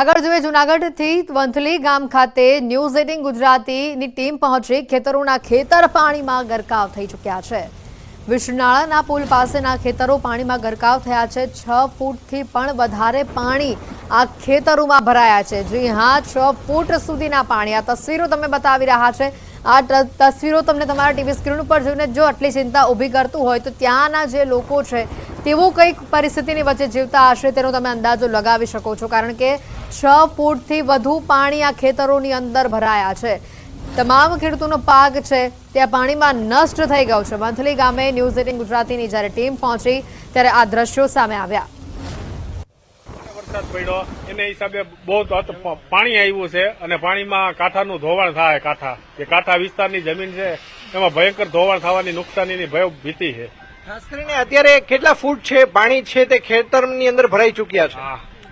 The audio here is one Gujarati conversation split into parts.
આગળ જોઈએ જુનાગઢથી વંથલી ગામ ખાતે ન્યૂઝ એટીન ગુજરાતીની ટીમ પહોંચી. ખેતરોના ખેતર પાણીમાં ગરકાવ થઈ ચૂક્યા છે. વિશનાળાના પુલ પાસેના ખેતરો પાણીમાં ગરકાવ થયા છે. છ ફૂટથી પણ વધારે પાણી આ ખેતરોમાં ભરાયા છે. જી હા, છ ફૂટ સુધીના પાણી. આ તસવીરો તમે બતાવી રહ્યા છે. આ તસવીરો તમને તમારા ટીવી સ્ક્રીન ઉપર જોઈને જો આટલી ચિંતા ઊભી કરતું હોય તો ત્યાંના જે લોકો છે તેઓ કંઈક પરિસ્થિતિની વચ્ચે જીવતા હશે તેનો તમે અંદાજો લગાવી શકો છો, કારણ કે છ ફૂટથી વધુ પાણી આ ખેતરોની અંદર ભરાયા છે. તમામ ખેડૂતોનો પાક છે ત્યાં પાણીમાં નષ્ટ થઈ ગયો છે. મંથલી ગામે ન્યૂઝ એટીન ગુજરાતીની જ્યારે ટીમ પહોંચી, ત્યારે આ દ્રશ્યો સામે આવ્યા. વરસાદ પડ્યો. એને હિસાબે બહુ પાણી આવ્યું છે અને પાણીમાં કાંઠાનું ધોવાણ થાય કાંઠા. જે કાંઠા વિસ્તારની જમીન છે, એમાં ભયંકર ધોવાણ થવાની નુકસાનીની ભય ભીતિ છે. ખાસ કરીને અત્યારે કેટલા ફૂટ છે પાણી છે તે ખેતરની અંદર ભરાઈ ચૂક્યા છે.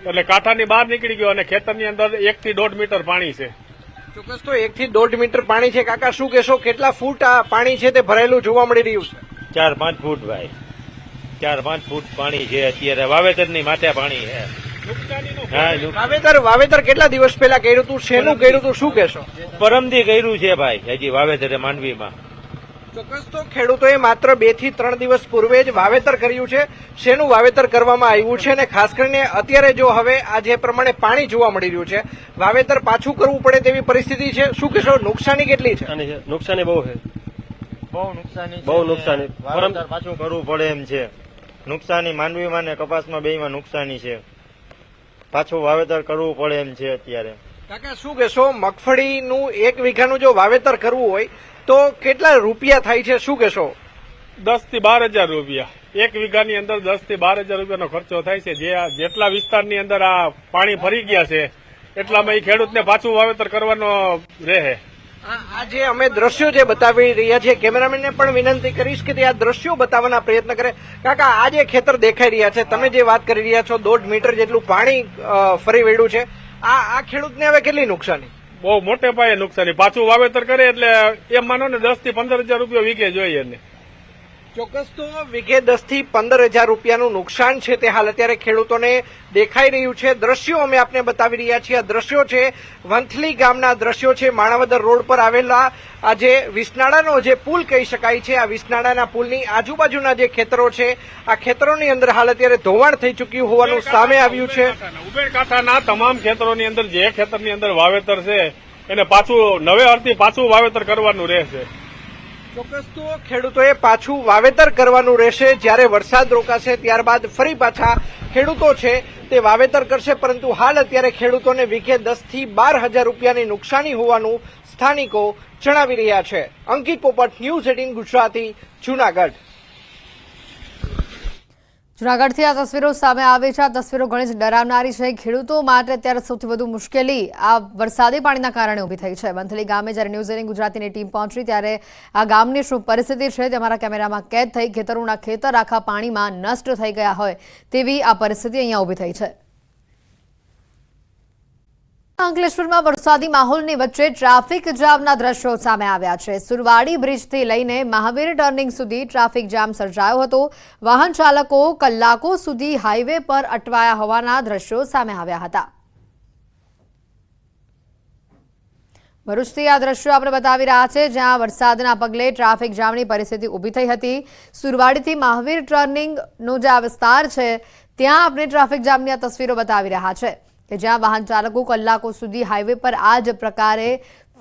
એટલે કાંઠાની બહાર નીકળી ગયો અને ખેતરની અંદર એક થી દોઢ મીટર પાણી છે. ચોક્કસ તો એક થી દોઢ મીટર પાણી છે. કાકા શું કહેશો કેટલા ફૂટ આ પાણી છે તે ભરાયેલું જોવા મળી રહ્યું છે? ચાર પાંચ ફૂટ ભાઈ. ચાર પાંચ ફૂટ પાણી છે. અત્યારે વાવેતરની માથે પાણી છે. વાવેતર વાવેતર કેટલા દિવસ પહેલા કર્યું હતું શેનું કર્યું હતું શું કહેશો? પરમદી કર્યું છે ભાઈ હજી વાવેતરે માંડવીમાં. ચોક્કસ તો ખેડૂતોએ માત્ર બેથી ત્રણ દિવસ પૂર્વે જ વાવેતર કર્યું છે. શેનું વાવેતર કરવામાં આવ્યું છે અને ખાસ કરીને અત્યારે જો હવે આ જે પ્રમાણે પાણી જોવા મળી રહ્યું છે વાવેતર પાછું કરવું પડે તેવી પરિસ્થિતિ છે. શું કહેશો નુકસાની કેટલી છે? નુકસાની બહુ છે. બહુ નુકસાની બહુ નુકસાની. વાવેતર પાછું કરવું પડે એમ છે. નુકસાની માંડવીમાં ને કપાસમાં બેયમાં નુકસાની છે. પાછું વાવેતર કરવું પડે એમ છે અત્યારે. કાકા શું કહેશો મગફળીનું એક વીઘાનું જો વાવેતર કરવું હોય તો કેટલા રૂપિયા થાય છે? શું કહેશો? દસથી બાર હજાર રૂપિયા. એક વીઘાની અંદર દસથી બાર હજાર રૂપિયાનો ખર્ચો થાય છે. જે આ જેટલા વિસ્તારની અંદર આ પાણી ફરી ગયા છે એટલામાં એ ખેડૂતને પાછું વાવેતર કરવાનો રહે. આ જે અમે દ્રશ્યો જે બતાવી રહ્યા છીએ કેમેરામેનને પણ વિનંતી કરીશ કે તે આ દ્રશ્યો બતાવવાના પ્રયત્ન કરે. કાકા આ જે ખેતર દેખાઈ રહ્યા છે તમે જે વાત કરી રહ્યા છો દોઢ મીટર જેટલું પાણી ફરી વળ્યું છે. આ આ ખેડૂતને હવે કેટલી નુકસાની? બહુ મોટે પાયે નુકસાની. પાછું વાવેતર કરે એટલે એમ માનો ને દસથી પંદર હજાર રૂપિયા વીઘે જોઈએ એને. ચોક્કસ તો વીઘે દસથી પંદર હજાર રૂપિયાનું નુકસાન છે તે હાલ અત્યારે ખેડૂતોને દેખાઈ રહ્યું છે. દ્રશ્યો અમે આપને બતાવી રહ્યા છીએ. આ દ્રશ્યો છે વંથલી ગામના દ્રશ્યો છે. માણાવદર રોડ પર આવેલા આ જે વિસનાળાનો જે પુલ કહી શકાય છે આ વિસનાળાના પુલની આજુબાજુના જે ખેતરો છે આ ખેતરોની અંદર હાલ અત્યારે ધોવાણ થઈ ચૂક્યું હોવાનું સામે આવ્યું છે. ઉબેરકાંઠાના તમામ ખેતરોની અંદર જે ખેતરની અંદર વાવેતર છે એને પાછું નવે અર્થી પાછું વાવેતર કરવાનું રહેશે. ચોક્કસ તો ખેડૂતોએ પાછું વાવેતર કરવાનું રહેશે. જ્યારે વરસાદ રોકાશે, ત્યારબાદ ફરી પાછા ખેડૂતો છે, તે વાવેતર કરશે. પરંતુ હાલ અત્યારે ખેડૂતોને વીઘે દસથી બાર હજાર રૂપિયાની નુકસાની હોવાનું સ્થાનિકો જણાવી રહ્યા છે. Ankit Popat, news eighteen Gujarati, Junagadh. જુનાગઢથી આ તસવીરો સામે આવે છે. આ તસવીરો ઘણી જ ડરાવનારી છે. ખેડૂતો માટે અત્યારે સૌથી વધુ મુશ્કેલી આ વરસાદી પાણીના કારણે ઊભી થઈ છે. વંથલી ગામે જ્યારે ન્યૂઝ એટીન ગુજરાતીની ટીમ પહોંચી ત્યારે આ ગામની શું પરિસ્થિતિ છે તે અમારા કેમેરામાં કેદ થઈ ખેતરોના ખેતર આખા પાણીમાં નષ્ટ થઈ ગયા હોય તેવી આ પરિસ્થિતિ અહીંયા ઊભી થઈ છે. અંકલેશ્વરમાં વરસાદી માહોલની વચ્ચે ટ્રાફિક જામના દ્રશ્યો સામે આવ્યા છે. સુરવાડી બ્રિજથી લઈને મહાવીર ટર્નિંગ સુધી ટ્રાફિક જામ સર્જાયો હતો. વાહન ચાલકો કલાકો સુધી હાઈવે પર અટવાયા હોવાના દ્રશ્યો સામે આવ્યા હતા. ભરૂચથી આ દ્રશ્યો આપણે બતાવી રહ્યા છે, જ્યાં વરસાદના પગલે ટ્રાફિક જામની પરિસ્થિતિ ઊભી થઈ હતી. સુરવાડીથી મહાવીર ટર્નિંગનો જે આ વિસ્તાર છે, ત્યાં આપણે ટ્રાફિક જામની આ તસવીરો બતાવી રહ્યા છે. કે જ્યાં વાહન ચાલકો કલાકો સુધી હાઈવે પર આ જ પ્રકારે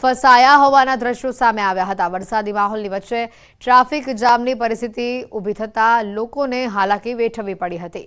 ફસાયા હોવાના દ્રશ્યો સામે આવ્યા હતા. વરસાદી માહોલની વચ્ચે ટ્રાફિક જામની પરિસ્થિતિ ઊભી થતા લોકોને હાલાકી વેઠવી પડી હતી.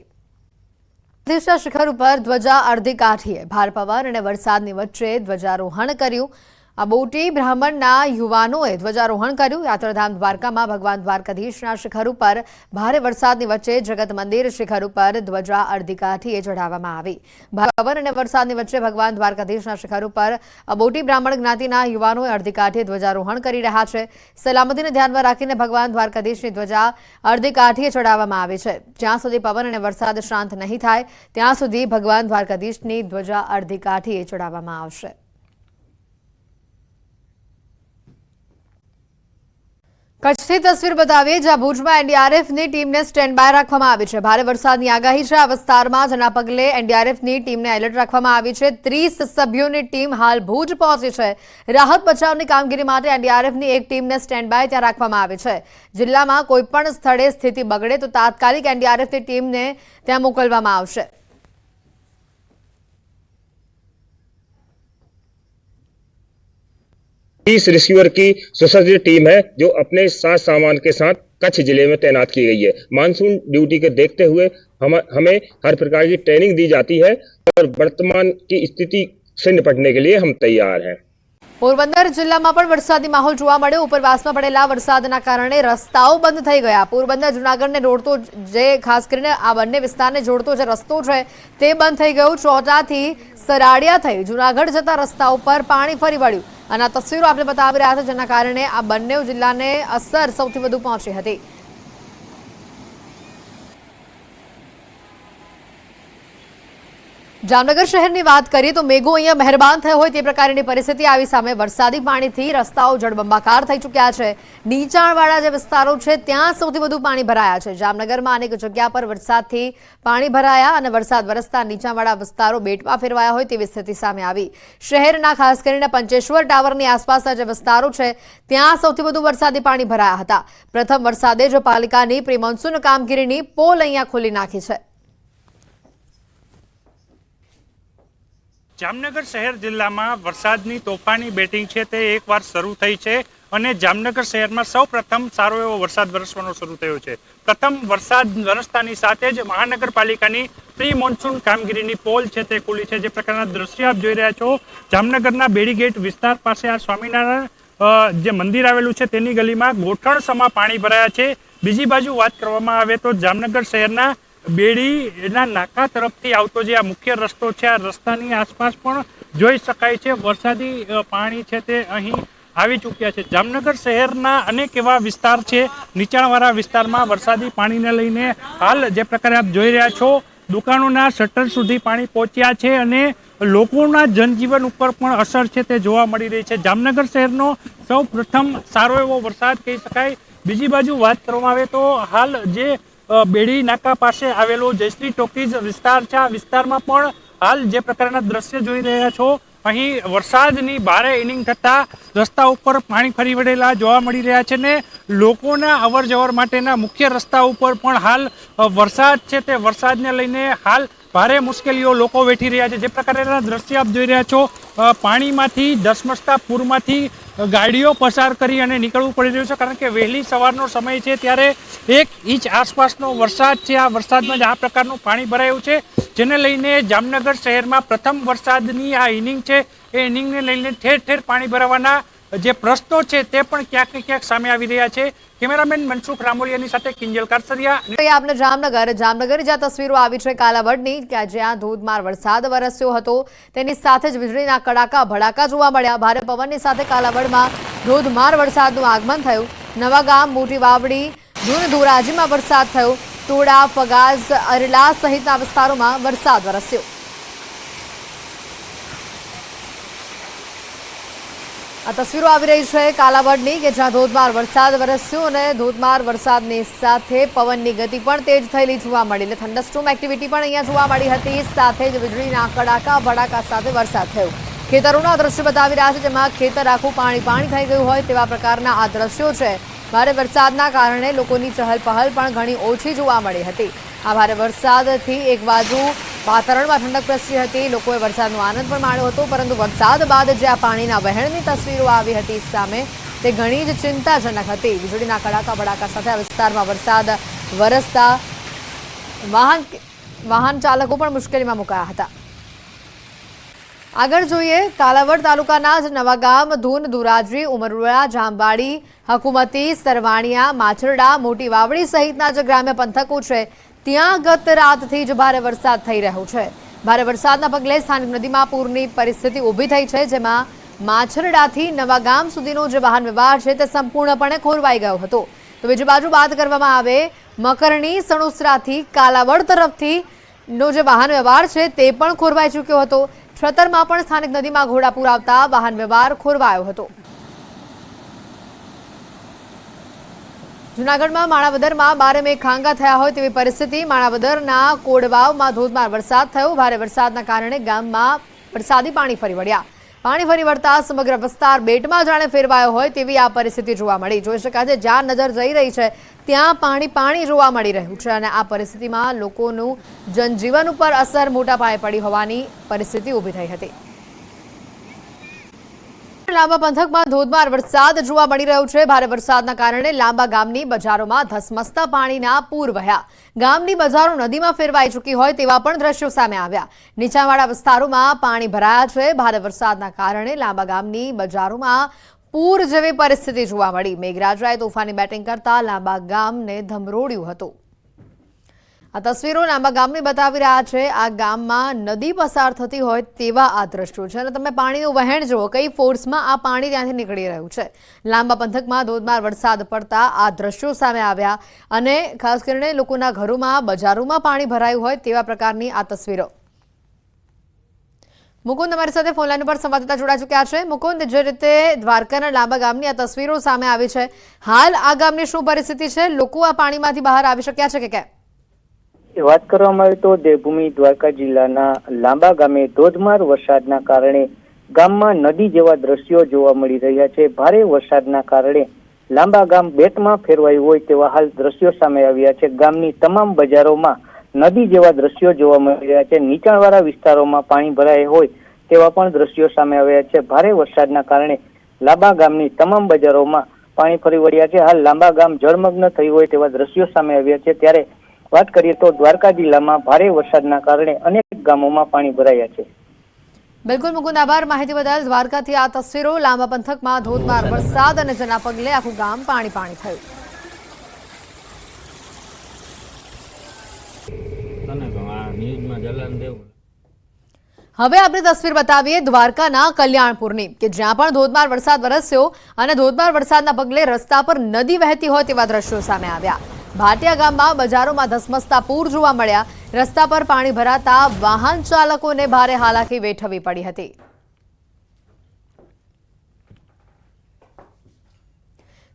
પ્રતિષ્ઠા શિખર ઉપર ધ્વજા અડધી કાઠીએ. ભાર પવન અને વરસાદની વચ્ચે ધ્વજારોહણ કર્યું. આ બોટી બ્રાહ્મણના યુવાનોએ ધ્વજારોહણ કર્યું. યાત્રાધામ દ્વારકામાં ભગવાન દ્વારકાધીશના શિખર ઉપર ભારે વરસાદની વચ્ચે જગત મંદિર શિખર ઉપર ધ્વજા અડધી કાઠીએ ચઢાવવામાં આવી. ભારે અને વરસાદની વચ્ચે ભગવાન દ્વારકાધીશના શિખર ઉપર અબોટી બોટી બ્રાહ્મણ જ્ઞાતિના યુવાનોએ અડધી કાઠીએ ધ્વજારોહણ કરી રહ્યા છે. સલામતીને ધ્યાનમાં રાખીને ભગવાન દ્વારકાધીશની ધ્વજા અડધી કાઠીએ ચડાવવામાં આવી છે. જ્યાં સુધી પવન અને વરસાદ શાંત નહીં થાય, ત્યાં સુધી ભગવાન દ્વારકાધીશની ધ્વજા અડધી કાઠીએ ચડાવવામાં આવશે. કચ્છથી તસવીર બતાવીએ, જ્યાં ભુજમાં એનડીઆરએફની ટીમને સ્ટેન્ડ બાય રાખવામાં આવી છે. ભારે વરસાદની આગાહી છે. આ વિસ્તારમાં જેના પગલે એનડીઆરએફની ટીમને એલર્ટ રાખવામાં આવી છે. ત્રીસ સભ્યોની ટીમ હાલ ભુજ પહોંચી છે. રાહત બચાવની કામગીરી માટે એનડીઆરએફની એક ટીમને સ્ટેન્ડ બાય ત્યાં રાખવામાં આવી છે. જિલ્લામાં કોઈપણ સ્થળે સ્થિતિ બગડે તો તાત્કાલિક એનડીઆરએફની ટીમને ત્યાં મોકલવામાં આવશે. तीस रिसीवर की सुसज्जित टीम है जो अपने साथ सामान के साथ कच्छ जिले में तैनात की गई है मानसून ड्यूटी को देखते हुए हम हमें हर प्रकार की ट्रेनिंग दी जाती है और वर्तमान की स्थिति से निपटने के लिए हम तैयार हैं પોરબંદર જિલ્લામાં પણ વરસાદી માહોલ જોવા મળ્યો ઉપરવાસમાં પડેલા વરસાદના કારણે રસ્તાઓ બંધ થઈ ગયા પોરબંદર જુનાગઢને જોડતો જે ખાસ કરીને આ બંને વિસ્તારને જોડતો જે રસ્તો છે તે બંધ થઈ ગયો ચોટાથી સરાડિયા થઈ જુનાગઢ જતા રસ્તા ઉપર પાણી ફરી વળ્યું અને આ તસવીરો આપણે બતાવી રહ્યા છે, જેના કારણે આ બંને જિલ્લાને અસર સૌથી વધુ પહોંચી હતી. જામનગર શહેરની વાત કરીએ તો મેઘો અહીંયા મહેરબાન થયો હોય તે પ્રકારની પરિસ્થિતિ આવી સામે વરસાદી પાણીથી રસ્તાઓ જળબંબાકાર થઈ ચૂક્યા છે. નીચાણવાળા જે વિસ્તારો છે, ત્યાં સૌથી વધુ પાણી ભરાયા છે. જામનગરમાં અનેક જગ્યા પર વરસાદથી પાણી ભરાયા અને વરસાદ વરસતા નીચાણવાળા વિસ્તારો બેટમાં ફેરવાયા હોય તેવી સ્થિતિ સામે આવી. શહેરના ખાસ કરીને પંચેશ્વર ટાવરની આસપાસના જે વિસ્તારો છે, ત્યાં સૌથી વધુ વરસાદી પાણી ભરાયા હતા. પ્રથમ વરસાદે જ પાલિકાની પ્રિમોન્સૂન કામગીરીની પોલ અહીંયા ખોલી નાખી છે. જામનગર શહેર જિલ્લામાં વરસાદની તોફાની બેટિંગ છે તે એકવાર શરૂ થઈ છે અને જામનગર શહેરમાં સૌ પ્રથમ સારો એવો વરસાદ વરસવાનો શરૂ થયો છે. પ્રથમ વરસાદ વરસતાની સાથે જ મહાનગરપાલિકાની પ્રી મોન્સૂન કામગીરીની પોલ છે તે ખુલી છે. જે પ્રકારના દ્રશ્ય આપ જોઈ રહ્યા છો, જામનગરના બેડીગેટ વિસ્તાર પાસે આ સ્વામિનારાયણ જે મંદિર આવેલું છે તેની ગલીમાં ગોઠણસમાં પાણી ભરાયા છે. બીજી બાજુ વાત કરવામાં આવે તો જામનગર શહેરના બેડીના નાકા તરફથી આવતો જે આ મુખ્ય રસ્તો છે, આ રસ્તાની આસપાસ પણ જોઈ શકાય છે. વરસાદી પાણી છે તે અહીં આવી ચૂક્યા છે. જામનગર શહેરના અનેક એવા વિસ્તાર છે. નીચાણવાળા વિસ્તારમાં વરસાદી પાણીને લઈને હાલ જે પ્રકારે આપ જોઈ રહ્યા છો, દુકાનોના શટર સુધી પાણી પહોંચ્યા છે અને લોકોના જનજીવન ઉપર પણ અસર છે તે જોવા મળી રહી છે. જામનગર શહેરનો સૌ પ્રથમ સારો એવો વરસાદ કહી શકાય. બીજી બાજુ વાત કરવામાં આવે તો હાલ જે બેડી નાકા પાસે આવેલો જયશ્રી ટોકીઝ વિસ્તાર છે. આ વિસ્તારમાં પણ હાલ જે પ્રકારના દ્રશ્ય જોઈ રહ્યા છો, અહીં વરસાદની ભારે ઇનિંગ થતા રસ્તા ઉપર પાણી ફરી વળેલા જોવા મળી રહ્યા છે ને લોકોના અવર જવર માટેના મુખ્ય રસ્તા ઉપર પણ હાલ વરસાદ છે. તે વરસાદને લઈને હાલ ભારે મુશ્કેલીઓ લોકો વેઠી રહ્યા છે. જે પ્રકારના દ્રશ્ય આપ જોઈ રહ્યા છો પાણીમાંથી, ધસમસતા પૂરમાંથી ગાડીઓ પસાર કરી અને નીકળવું પડી રહ્યું છે, કારણ કે વહેલી સવારનો સમય છે ત્યારે એક ઇંચ આસપાસનો વરસાદ છે. આ વરસાદમાં જ આ પ્રકારનું પાણી ભરાયું છે, જેને લઈને જામનગર શહેરમાં પ્રથમ વરસાદની આ ઇનિંગ છે. એ ઇનિંગને લઈને ઠેર ઠેર પાણી ભરાવાના જે પ્રશ્નો છે તે પણ ક્યાંક ક્યાંક સામે આવી રહ્યા છે. કેમેરામેન મનસુખ રામોલિયાની સાથે કિંજલ કારસરિયા આપણે જામનગર, જામનગરની જ્યાં તસવીરો આવી છે કાલાવડની, કે જ્યાં ધોધમાર વરસાદ વરસ્યો હતો, તેની સાથે જ વીજળીના કડાકા, ભડાકા જોવા મળ્યા. ભારે પવનની સાથે કાલાવડમાં ધોધમાર વરસાદનું આગમન થયું. નવા ગામ, મોટી વાવડી ધૂન ધોરાજીમાં વરસાદ થયો. તોડા ફગાઝ અરલા સહિતના વિસ્તારોમાં વરસાદ વરસ્યો. આ તસવીરો આવી રહી છે કાલાવડની કે જ્યાં ધોધમાર વરસાદ વરસ્યો અને ધોધમાર વરસાદની સાથે પવનની ગતિ પણ તેજ થયેલી જોવા મળી એટલે થંડરસ્ટોમ એક્ટિવિટી પણ અહીંયા જોવા મળી હતી. સાથે જ વીજળીના કડાકા, ભડાકા સાથે વરસાદ થયો. ખેતરોના દ્રશ્યો બતાવી રહ્યા છે જેમાં ખેતર આખું પાણી પાણી થઈ ગયું હોય તેવા પ્રકારના આ દ્રશ્યો છે. ભારે વરસાદના કારણે લોકોની ચહલ પહલ પણ ઘણી ઓછી જોવા મળી હતી. આ ભારે વરસાદથી એક બાજુ વાતાવરણમાં ઠંડક પ્રસરી હતી. લોકોએ વરસાદનો આનંદ પણ માણ્યો હતો, પરંતુ વરસાદ બાદ જે આ પાણીના વહેણની તસવીરો આવી હતી સામે, તે ઘણી જ ચિંતાજનક હતી. વીજળીના કડાકા ભડાકા સાથે આ વિસ્તારમાં વરસાદ વરસતા વાહન વાહન ચાલકો પણ મુશ્કેલીમાં મુકાયા હતા. આગળ જોઈએ કાલાવડ તાલુકાના જ નવાગામ ધૂન ધુરાજરી ઉમરડા જામવાડી, હકુમતી, સરવાણિયા, માછરડા, મોટી વાવડી સહિતના જે ગ્રામ્ય પંથકો છે ત્યાં ગત રાતથી જ ભારે વરસાદ થઈ રહ્યો છે. ભારે વરસાદના પગલે સ્થાનિક નદીમાં પૂરની પરિસ્થિતિ ઊભી થઈ છે, જેમાં માછરડાથી નવાગામ સુધીનો જે વાહન વ્યવહાર છે તે સંપૂર્ણપણે ખોરવાઈ ગયો હતો. તો બીજી બાજુ વાત કરવામાં આવે, મકરણી સણોસરાથી કાલાવડ તરફથી નો જે વાહન વ્યવહાર છે તે પણ ખોરવાઈ ચૂક્યો હતો. છતરમાં પણ સ્થાનિક નદીમાં ઘોડાપૂર આવતા વાહન વ્યવહાર ખોરવાયો હતો. જૂનાગઢમાં માણાવદરમાં બારે મેઘ ખાંગા થયા હોય તેવી પરિસ્થિતિ. માણાવદરના કોડવાવમાં ધોધમાર વરસાદ થયો. ભારે વરસાદના કારણે ગામમાં વરસાદી પાણી ફરી વળ્યા. પાણી ફરી વળતા સમગ્ર વિસ્તાર બેટમાં જાણે ફેરવાયો હોય તેવી આ પરિસ્થિતિ જોવા મળી. જોઈ શકાય છે, જ્યાં નજર જઈ રહી છે, ત્યાં પાણી પાણી જોવા મળી રહ્યું છે અને આ પરિસ્થિતિમાં લોકોનું જનજીવન ઉપર અસર મોટા પાયે પડી હોવાની પરિસ્થિતિ ઊભી થઈ હતી. લાંબા પંથકમાં ધોધમાર વરસાદ જોવા મળી રહ્યો છે. ભારે વરસાદના કારણે લાંબા ગામની બજારોમાં ધસમસતા પાણીના પૂર વહ્યા. ગામની બજારો નદીમાં ફેરવાઈ ચૂકી હોય તેવા પણ દ્રશ્યો સામે આવ્યા. નીચાણવાળા વિસ્તારોમાં પાણી ભરાયા છે. ભારે વરસાદના કારણે લાંબા ગામની બજારોમાં પૂર જેવી પરિસ્થિતિ જોવા મળી. મેઘરાજાએ તોફાની બેટિંગ કરતા લાંબા ગામને ધમરોડ્યું હતું. આ તસવીરો લાંબા ગામની બતાવી રહ્યા છે. આ ગામમાં નદી પસાર થતી હોય તેવા આ દ્રશ્યો છે. અને તમે પાણીનું વહેણ જુઓ, કઈ ફોર્સમાં આ પાણી ત્યાંથી નીકળી રહ્યું છે. લાંબા પંથકમાં ધોધમાર વરસાદ પડતા આ દ્રશ્યો સામે આવ્યા અને ખાસ કરીને લોકોના ઘરોમાં, બજારોમાં પાણી ભરાયું હોય તેવા પ્રકારની આ તસવીરો. મુકુંદ અમારી સાથે ફોનલાઈન ઉપર સંવાદદાતા જોડા ચૂક્યા છે. મુકુંદ, જે રીતે દ્વારકાના લાંબા ગામની આ તસવીરો સામે આવી છે, હાલ આ ગામની શું પરિસ્થિતિ છે? લોકો આ પાણીમાંથી બહાર આવી શક્યા છે કે કેમ? વાત કરવામાં આવે તો દેવભૂમિ દ્વારકા જિલ્લાના લાંબા ગામે ધોધમાર વરસાદના કારણે ગામમાં નદી જેવા દ્રશ્યો જોવા મળી રહ્યા છે. ભારે વરસાદના કારણે લાંબા ગામ બેટમાં ફેરવાયું હોય તેવા હાલ દ્રશ્યો સામે આવ્યા છે. ગામની તમામ બજારોમાં નદી જેવા દ્રશ્યો જોવા મળી રહ્યા છે. નીચાણવાળા વિસ્તારોમાં પાણી ભરાય હોય તેવા પણ દ્રશ્યો સામે આવ્યા છે. ભારે વરસાદના કારણે લાંબા ગામની તમામ બજારોમાં પાણી ફરી વળ્યા છે. હાલ લાંબા ગામ જળમગ્ન થયું હોય તેવા દ્રશ્યો સામે આવ્યા છે. ત્યારે વાત કરીએ તો દ્વારકા જિલ્લામાં ભારે વરસાદના કારણે અનેક ગામોમાં પાણી ભરાયા છે. બિલકુલ, મુકુંદ, આભાર. માહિતી બદલ દ્વારકાથી આ તસવીરો લાંબા પંથકમાં ધોધમાર વરસાદ અને જેના પગલે આખું ગામ પાણી પાણી થયું. હવે આપણે તસવીર બતાવીએ દ્વારકાના કલ્યાણપુરની, કે જ્યાં પણ ધોધમાર વરસાદ વરસ્યો અને ધોધમાર વરસાદના પગલે રસ્તા પર નદી વહેતી હોય તેવા દ્રશ્યો સામે આવ્યા. ભાટિયા ગામમાં બજારોમાં ધસમસતા પૂર જોવા મળ્યા. રસ્તા પર પાણી ભરાતા વાહન ચાલકોને ભારે હાલાકી વેઠવી પડી હતી.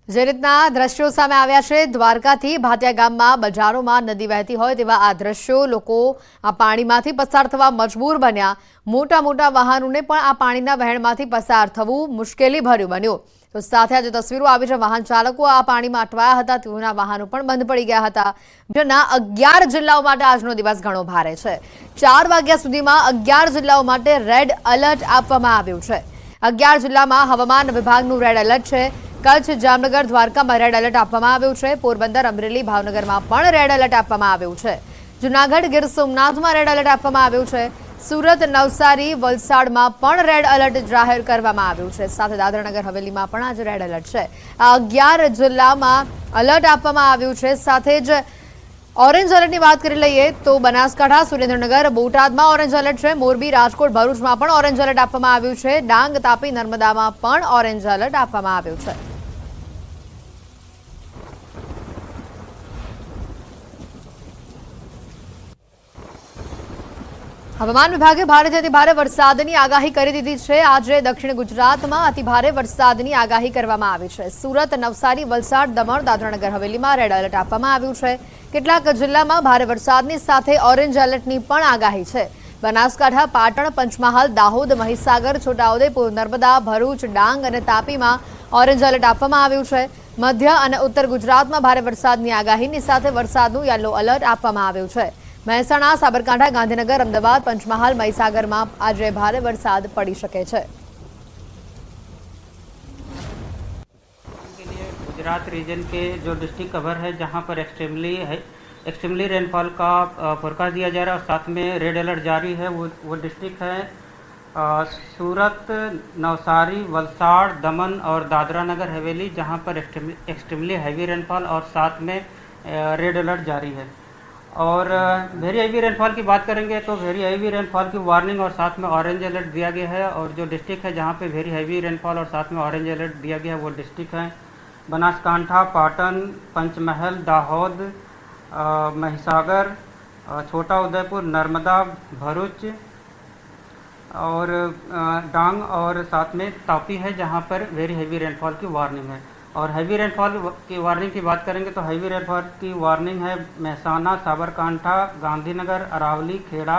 જે રીતના દ્રશ્યો સામે આવ્યા છે. દ્વારકાથી ભાટિયા ગામમાં બજારોમાં નદી વહેતી હોય તેવા આ દ્રશ્યો લોકો આ પાણીમાંથી પસાર થવા મજબૂર બન્યા. મોટા મોટા વાહનોને પણ આ પાણીના વહેણમાંથી પસાર થવું મુશ્કેલી ભર્યું બન્યું. તો સાથે આજે તસવીરો આવી છે, વાહન ચાલકો આ પાણીમાં અટવાયા હતા. તેઓના વાહનો પણ બંધ પડી ગયા હતા. જેના અગિયાર જિલ્લાઓ માટે આજનો દિવસ ઘણો ભારે છે. ચાર વાગ્યા સુધીમાં અગિયાર જિલ્લાઓ માટે રેડ એલર્ટ આપવામાં આવ્યું છે. અગિયાર જિલ્લામાં હવામાન વિભાગનું રેડ એલર્ટ છે. કચ્છ જામનગર દ્વારકામાં રેડ એલર્ટ આપવામાં આવ્યું છે. પોરબંદર, અમરેલી, ભાવનગરમાં પણ રેડ એલર્ટ આપવામાં આવ્યું છે. જુનાગઢ, ગીર સોમનાથમાં રેડ એલર્ટ આપવામાં આવ્યું છે. સુરત, નવસારી, વલસાડમાં પણ રેડ એલર્ટ જાહેર કરવામાં આવ્યું છે. સાથે દાદરાનગર, હવેલીમાં પણ આજે રેડ એલર્ટ છે. આ અગિયાર જિલ્લામાં એલર્ટ આપવામાં આવ્યું છે. સાથે જ ઓરેન્જ એલર્ટની વાત કરી લઈએ તો બનાસકાંઠા, સુરેન્દ્રનગર, બોટાદમાં ઓરેન્જ એલર્ટ છે. મોરબી, રાજકોટ, ભરૂચમાં પણ ઓરેન્જ એલર્ટ આપવામાં આવ્યું છે. ડાંગ, તાપી, નર્મદામાં પણ ઓરેન્જ એલર્ટ આપવામાં આવ્યું છે. હવામાન વિભાગે ભારે અતિ ભારે વરસાદની આગાહી કરી દીધી છે. આજે દક્ષિણ ગુજરાતમાં અતિ ભારે વરસાદની આગાહી કરવામાં આવી છે. સુરત, નવસારી, વલસાડ, દમણ, દાદરાનગર, હવેલીમાં રેડ એલર્ટ આપવામાં આવ્યું છે. કેટલાક જિલ્લામાં ભારે વરસાદની સાથે ઓરેન્જ એલર્ટની પણ આગાહી છે. બનાસકાંઠા, પાટણ, પંચમહાલ, દાહોદ, મહીસાગર, છોટાઉદેપુર, નર્મદા, ભરૂચ, ડાંગ અને તાપીમાં ઓરેન્જ એલર્ટ આપવામાં આવ્યું છે. મધ્ય અને ઉત્તર ગુજરાતમાં ભારે વરસાદની આગાહીની સાથે વરસાદનું યલો એલર્ટ આપવામાં આવ્યું છે. મહેસાણા સાબરકાંઠા ગાંધીનગર અમદાવાદ પંચમહાલ મહીસાગરમાં આજે ભારે વરસાદ પડી શકે છે के लिए गुजरात रीजन के जो डिस्ट्रिक्ट कवर है जहां पर एक्सट्रीमली है एक्सट्रीमली रेनफॉल का फोरकास्ट दिया जा रहा है और साथ में रेड अलर्ट जारी है वो वो डिस्ट्रिक्ट है अ, सूरत नवसारी वलसाड़ दमन और दादरा नगर हवेली जहां पर एक्सट्रीमली हैवी रेनफॉल और साथ में रेड अलर्ट जारी है और वेरी हैवी रेनफॉल की बात करेंगे तो वेरी हैवी रेनफॉल की वार्निंग और साथ में ऑरेंज अलर्ट दिया गया है और जो डिस्ट्रिक्ट है जहाँ पे वेरी हैवी रेनफॉल और साथ में ऑरेंज अलर्ट दिया गया है वो डिस्ट्रिक्ट है। बनासकांठा, पाटन, पंचमहल, दाहोद महिसागर छोटा उदयपुर, नर्मदा, भरूच और डांग और साथ में तापी है जहाँ पर वेरी हैवी रेनफॉल की वार्निंग है। और हैवी रेनफॉल की वार्निंग की बात करेंगे तो हैवी रेनफॉल की वार्निंग है महसाना, साबरकांठा, गांधीनगर, अरावली, खेड़ा,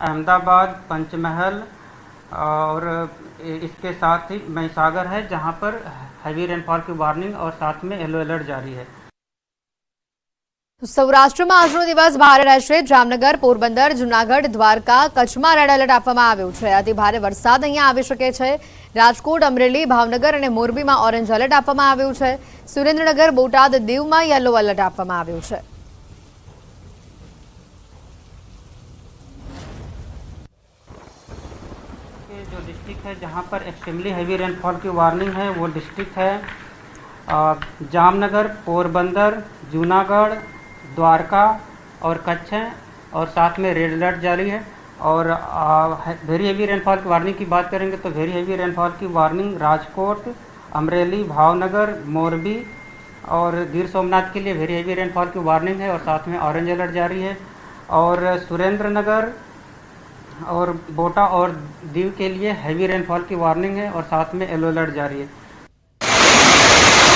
अहमदाबाद, पंचमहल और इसके साथ ही महिसागर है जहाँ पर हैवी रेनफॉल की वार्निंग और साथ में येलो अलर्ट जारी है। સૌરાષ્ટ્રમાં આજનો દિવસ ભારે રહેશે જામનગર પોરબંદર જુનાગઢ દ્વારકા કચ્છમાં રેડ એલર્ટ આપવામાં આવ્યું છે અતિ ભારે વરસાદ અહીંયા આવી શકે છે રાજકોટ અમરેલી ભાવનગર અને મોરબીમાં ઓરેન્જ એલર્ટ આપવામાં આવ્યું છે સુરેન્દ્રનગર બોટાદ દીવમાં યલો એલર્ટ આપવામાં આવ્યું છે के जो डिस्ट्रिक्ट है जहाँ पर एक्सट्रीमली हैवी रेनफॉल की वार्निंग है वो डिस्ट्रिक्ट है अ, जामनगर पोरबंदर जूनागढ़ द्वारका और कच्छ है और साथ में रेड अलर्ट जारी है। और वेरी हैवी रेनफॉल की वार्निंग की बात करेंगे तो वेरी हैवी रेनफॉल की वार्निंग राजकोट, अमरेली, भावनगर, मोरबी और गिर सोमनाथ के लिए वेरी हैवी रेनफॉल की वार्निंग है और साथ में ऑरेंज अलर्ट जारी है। और सुरेंद्र नगर और बोटा और दीव के लिए हैवी रेनफॉल की वार्निंग है और साथ में येलो अलर्ट जारी है।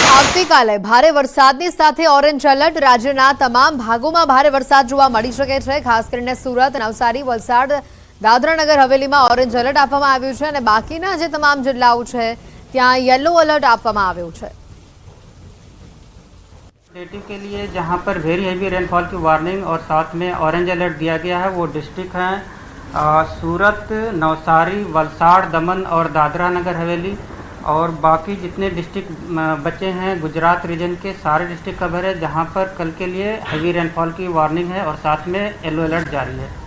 આવતીકાલે ભારે વરસાદની સાથે ઓરેન્જ એલર્ટ રાજ્યના તમામ ભાગોમાં ભારે વરસાદ જોવા મળી શકે છે ખાસ કરીને સુરત નવસારી વલસાડ દાદરાનગર હવેલીમાં ઓરેન્જ એલર્ટ આપવામાં આવ્યું છે અને બાકીના જે તમામ જિલ્લાઓ છે ત્યાં યલો એલર્ટ આપવામાં આવ્યું છે नेटिव के लिए जहां पर वेरी हैवी रेनफॉल की वार्निंग और साथ में ऑरेंज अलर्ट दिया गया है वो डिस्ट्रिक्ट हैं अ, सूरत नवसारी वलसाड़ दमन और दादरा नगर हवेली और बाकी जितने डिस्ट्रिक्ट बचे हैं गुजरात रीजन के सारे डिस्ट्रिक्ट कवर है जहां पर कल के लिए हैवी रेनफॉल की वार्निंग है और साथ में येलो अलर्ट जारी है